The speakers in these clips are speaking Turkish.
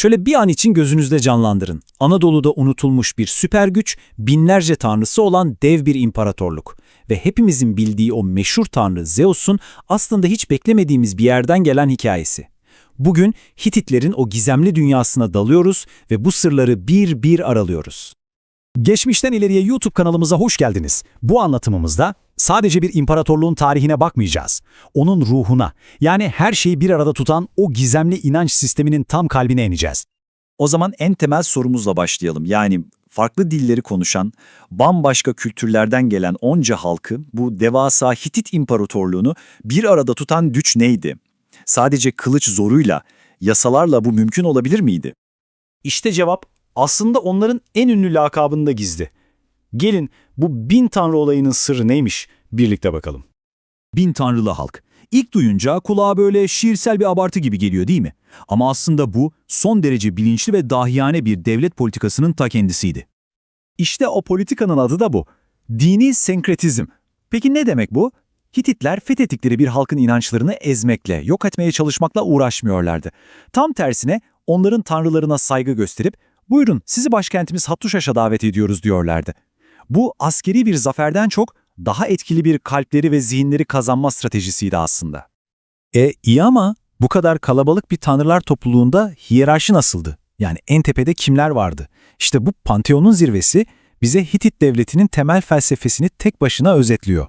Şöyle bir an için gözünüzde canlandırın. Anadolu'da unutulmuş bir süper güç, binlerce tanrısı olan dev bir imparatorluk. Ve hepimizin bildiği o meşhur tanrı Zeus'un aslında hiç beklemediğimiz bir yerden gelen hikayesi. Bugün Hititlerin o gizemli dünyasına dalıyoruz ve bu sırları bir bir aralıyoruz. Geçmişten ileriye YouTube kanalımıza hoş geldiniz. Bu anlatımımızda sadece bir imparatorluğun tarihine bakmayacağız. Onun ruhuna, yani her şeyi bir arada tutan o gizemli inanç sisteminin tam kalbine ineceğiz. O zaman en temel sorumuzla başlayalım. Yani farklı dilleri konuşan, bambaşka kültürlerden gelen onca halkı, bu devasa Hitit İmparatorluğunu bir arada tutan güç neydi? Sadece kılıç zoruyla, yasalarla bu mümkün olabilir miydi? İşte cevap aslında onların en ünlü lakabında gizli. Gelin bu bin tanrı olayının sırrı neymiş birlikte bakalım. Bin tanrılı halk. İlk duyunca kulağa böyle şiirsel bir abartı gibi geliyor değil mi? Ama aslında bu son derece bilinçli ve dahiyane bir devlet politikasının ta kendisiydi. İşte o politikanın adı da bu. Dini senkretizm. Peki ne demek bu? Hititler fethettikleri bir halkın inançlarını ezmekle, yok etmeye çalışmakla uğraşmıyorlardı. Tam tersine onların tanrılarına saygı gösterip, buyurun sizi başkentimiz Hattuşaş'a davet ediyoruz diyorlardı. Bu askeri bir zaferden çok daha etkili bir kalpleri ve zihinleri kazanma stratejisiydi aslında. E iyi ama bu kadar kalabalık bir tanrılar topluluğunda hiyerarşi nasıldı? Yani en tepede kimler vardı? İşte bu Panteon'un zirvesi bize Hitit devletinin temel felsefesini tek başına özetliyor.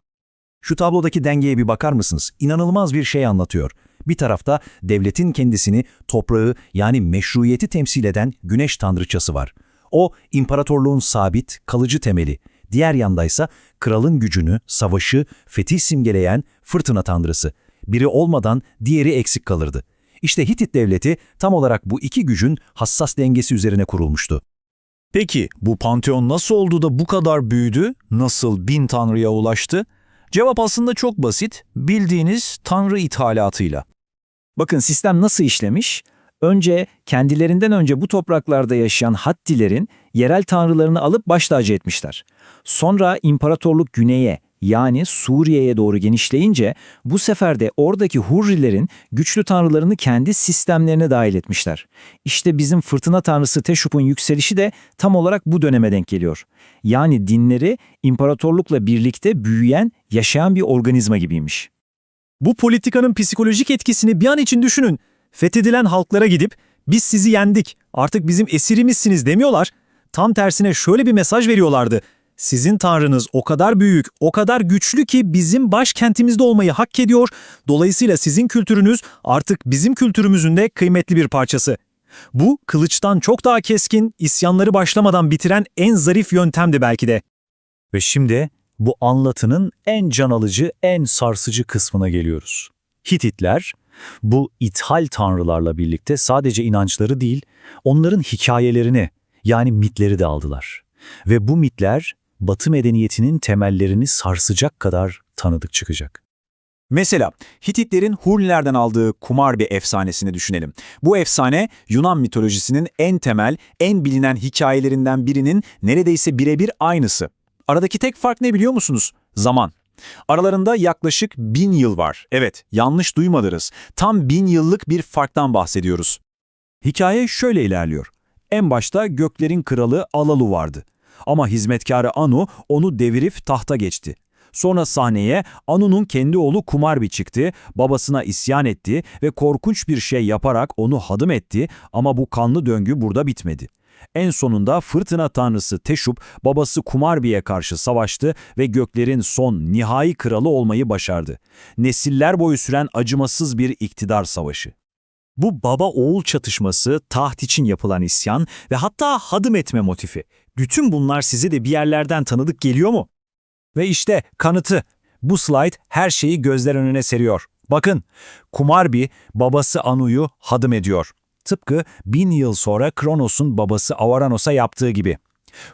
Şu tablodaki dengeye bir bakar mısınız? İnanılmaz bir şey anlatıyor. Bir tarafta devletin kendisini, toprağı yani meşruiyeti temsil eden güneş tanrıçası var. O imparatorluğun sabit, kalıcı temeli. Diğer yandaysa kralın gücünü, savaşı, fetih simgeleyen fırtına tanrısı. Biri olmadan diğeri eksik kalırdı. İşte Hitit devleti tam olarak bu iki gücün hassas dengesi üzerine kurulmuştu. Peki bu panteon nasıl oldu da bu kadar büyüdü? Nasıl bin tanrıya ulaştı? Cevap aslında çok basit. Bildiğiniz tanrı ithalatıyla. Bakın sistem nasıl işlemiş? Önce kendilerinden önce bu topraklarda yaşayan Hattilerin yerel tanrılarını alıp baş tacı etmişler. Sonra imparatorluk güneye yani Suriye'ye doğru genişleyince bu sefer de oradaki Hurrilerin güçlü tanrılarını kendi sistemlerine dahil etmişler. İşte bizim fırtına tanrısı Teşup'un yükselişi de tam olarak bu döneme denk geliyor. Yani dinleri imparatorlukla birlikte büyüyen, yaşayan bir organizma gibiymiş. Bu politikanın psikolojik etkisini bir an için düşünün. Fethedilen halklara gidip biz sizi yendik, artık bizim esirimizsiniz demiyorlar. Tam tersine şöyle bir mesaj veriyorlardı. Sizin tanrınız o kadar büyük, o kadar güçlü ki bizim başkentimizde olmayı hak ediyor. Dolayısıyla sizin kültürünüz artık bizim kültürümüzün de kıymetli bir parçası. Bu kılıçtan çok daha keskin, isyanları başlamadan bitiren en zarif yöntemdi belki de. Ve şimdi bu anlatının en can alıcı, en sarsıcı kısmına geliyoruz. Hititler, bu ithal tanrılarla birlikte sadece inançları değil, onların hikayelerini yani mitleri de aldılar. Ve bu mitler Batı medeniyetinin temellerini sarsacak kadar tanıdık çıkacak. Mesela Hititlerin Hurnilerden aldığı kumar bir efsanesini düşünelim. Bu efsane Yunan mitolojisinin en temel, en bilinen hikayelerinden birinin neredeyse birebir aynısı. Aradaki tek fark ne biliyor musunuz? Zaman. Aralarında yaklaşık bin yıl var. Evet, yanlış duymadınız. Tam bin yıllık bir farktan bahsediyoruz. Hikaye şöyle ilerliyor. En başta göklerin kralı Alalu vardı. Ama hizmetkarı Anu onu devirip tahta geçti. Sonra sahneye Anu'nun kendi oğlu Kumarbi çıktı, babasına isyan etti ve korkunç bir şey yaparak onu hadım etti ama bu kanlı döngü burada bitmedi. En sonunda fırtına tanrısı Teşup babası Kumarbi'ye karşı savaştı ve göklerin son nihai kralı olmayı başardı. Nesiller boyu süren acımasız bir iktidar savaşı. Bu baba-oğul çatışması, taht için yapılan isyan ve hatta hadım etme motifi. Bütün bunlar size de bir yerlerden tanıdık geliyor mu? Ve işte kanıtı. Bu slide her şeyi gözler önüne seriyor. Bakın, Kumarbi babası Anu'yu hadım ediyor. Tıpkı bin yıl sonra Kronos'un babası Avaranos'a yaptığı gibi.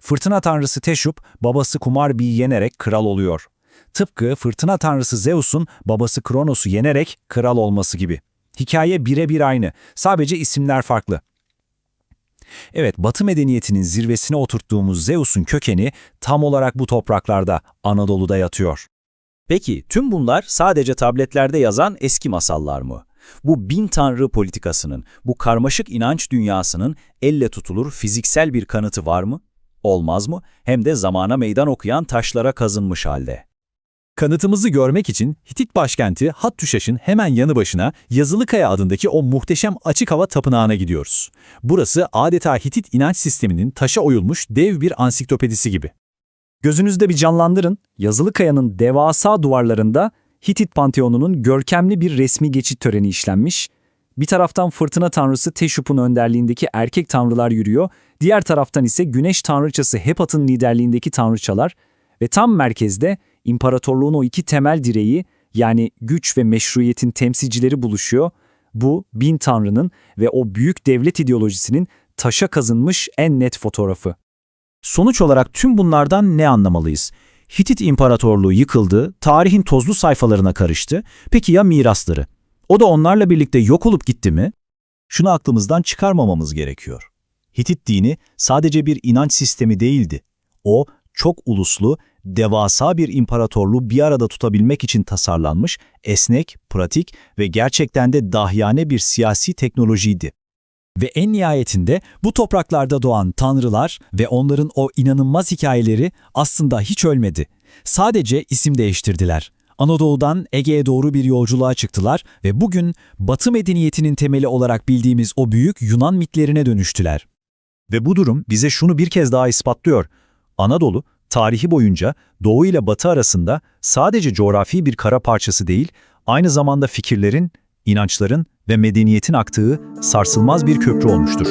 Fırtına tanrısı Teşup babası Kumarbi'yi yenerek kral oluyor. Tıpkı fırtına tanrısı Zeus'un babası Kronos'u yenerek kral olması gibi. Hikaye birebir aynı, sadece isimler farklı. Evet, Batı medeniyetinin zirvesine oturttuğumuz Zeus'un kökeni tam olarak bu topraklarda, Anadolu'da yatıyor. Peki tüm bunlar sadece tabletlerde yazan eski masallar mı? Bu bin tanrı politikasının, bu karmaşık inanç dünyasının elle tutulur fiziksel bir kanıtı var mı? Olmaz mı? Hem de zamana meydan okuyan taşlara kazınmış halde. Kanıtımızı görmek için Hitit başkenti Hattuşaş'ın hemen yanı başına Yazılıkaya adındaki o muhteşem açık hava tapınağına gidiyoruz. Burası adeta Hitit inanç sisteminin taşa oyulmuş dev bir ansiklopedisi gibi. Gözünüzde bir canlandırın, Yazılıkaya'nın devasa duvarlarında Hitit Panteonu'nun görkemli bir resmi geçit töreni işlenmiş. Bir taraftan fırtına tanrısı Teşup'un önderliğindeki erkek tanrılar yürüyor, diğer taraftan ise güneş tanrıçası Hepat'ın liderliğindeki tanrıçalar ve tam merkezde imparatorluğun o iki temel direği yani güç ve meşruiyetin temsilcileri buluşuyor. Bu bin tanrının ve o büyük devlet ideolojisinin taşa kazınmış en net fotoğrafı. Sonuç olarak tüm bunlardan ne anlamalıyız? Hitit İmparatorluğu yıkıldı, tarihin tozlu sayfalarına karıştı. Peki ya mirasları? O da onlarla birlikte yok olup gitti mi? Şunu aklımızdan çıkarmamamız gerekiyor. Hitit dini sadece bir inanç sistemi değildi. O, çok uluslu, devasa bir imparatorluğu bir arada tutabilmek için tasarlanmış, esnek, pratik ve gerçekten de dahiyane bir siyasi teknolojiydi. Ve en nihayetinde bu topraklarda doğan tanrılar ve onların o inanılmaz hikayeleri aslında hiç ölmedi. Sadece isim değiştirdiler. Anadolu'dan Ege'ye doğru bir yolculuğa çıktılar ve bugün Batı medeniyetinin temeli olarak bildiğimiz o büyük Yunan mitlerine dönüştüler. Ve bu durum bize şunu bir kez daha ispatlıyor. Anadolu, tarihi boyunca Doğu ile Batı arasında sadece coğrafi bir kara parçası değil, aynı zamanda fikirlerin, inançların ve medeniyetin aktığı sarsılmaz bir köprü olmuştur.